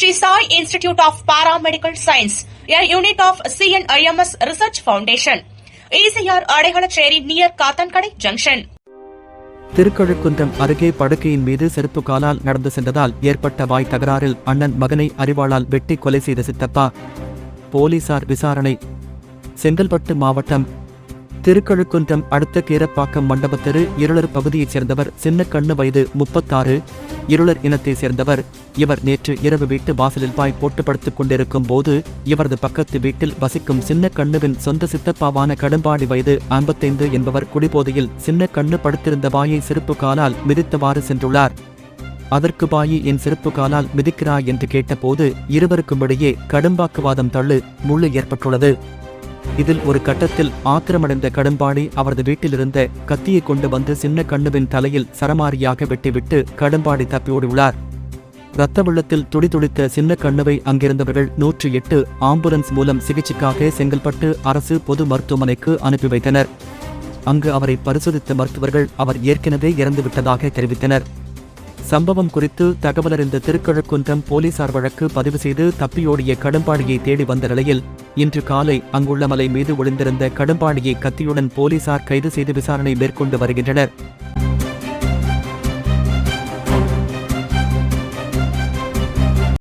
Sri Sai Institute of Paramedical Science, a unit of CNIMS Research Foundation. ECR Adaikalacheri near Kathankadai junction Thirukalukundram அருகே படுக்கையின் மீது செருப்பு காலால் நடந்து சென்றதால் ஏற்பட்ட வாய் தகராறில் அண்ணன் மகனை அறிவாளால் வெட்டி கொலை செய்த சித்தப்பா. போலீசார் விசாரணை. செங்கல்பட்டு மாவட்டம் திருக்கழுக்குன்றம் அடுத்த கீரப்பாக்கம் மண்டபத்தெரு இருளர் பகுதியைச் சேர்ந்தவர் சின்ன கண்ணு வயது முப்பத்தாறு. இருளர் இனத்தைச் சேர்ந்தவர் இவர் நேற்று இரவு வீட்டு வாசலில் பாய் போட்டு படுத்துக் கொண்டிருக்கும் போது இவரது பக்கத்து வீட்டில் வசிக்கும் சின்ன கண்ணுவின் சொந்த சித்தப்பாவான கடும்பாடி வயது ஐம்பத்தைந்து என்பவர் குடிபோதையில் சின்ன கண்ணு படுத்திருந்த வாயை சிறப்பு காலால் மிதித்தவாறு சென்றுள்ளார். அதற்கு பாயி என் சிறப்பு காலால் மிதிக்கிறாய் என்று கேட்டபோது இருவருக்கும் இடையே கடும்பாக்குவாதம் தள்ளு முள்ளு ஏற்பட்டுள்ளது. இதில் ஒரு கட்டத்தில் ஆத்திரமடைந்த கடும்பாடி அவரது வீட்டிலிருந்த கத்தியை கொண்டு வந்து சின்ன கண்ணுவின் தலையில் சரமாரியாக வெட்டிவிட்டு கடும்பாடி தப்பியோடியுள்ளார் இரத்த வெள்ளத்தில் துடிதுடித்த சின்ன கண்ணுவை அங்கிருந்தவர்கள் நூற்றி எட்டு ஆம்புலன்ஸ் மூலம் சிகிச்சைக்காக செங்கல்பட்டு அரசு பொது மருத்துவமனைக்கு அனுப்பி வைத்தனர். அங்கு அவரை பரிசோதித்த மருத்துவர்கள் அவர் ஏற்கனவே இறந்துவிட்டதாக தெரிவித்தனர். சம்பவம் குறித்து தகவலறிந்த திருக்கழுக்குன்றம் போலீசார் வழக்கு பதிவு செய்து தப்பியோடிய கடும்பாடியை தேடி வந்த நிலையில் இன்று காலை அங்குள்ள மலை மீது ஒளிந்திருந்த கடும்பாடியை கத்தியுடன் போலீசார் கைது செய்து விசாரணை மேற்கொண்டு வருகின்றனர்.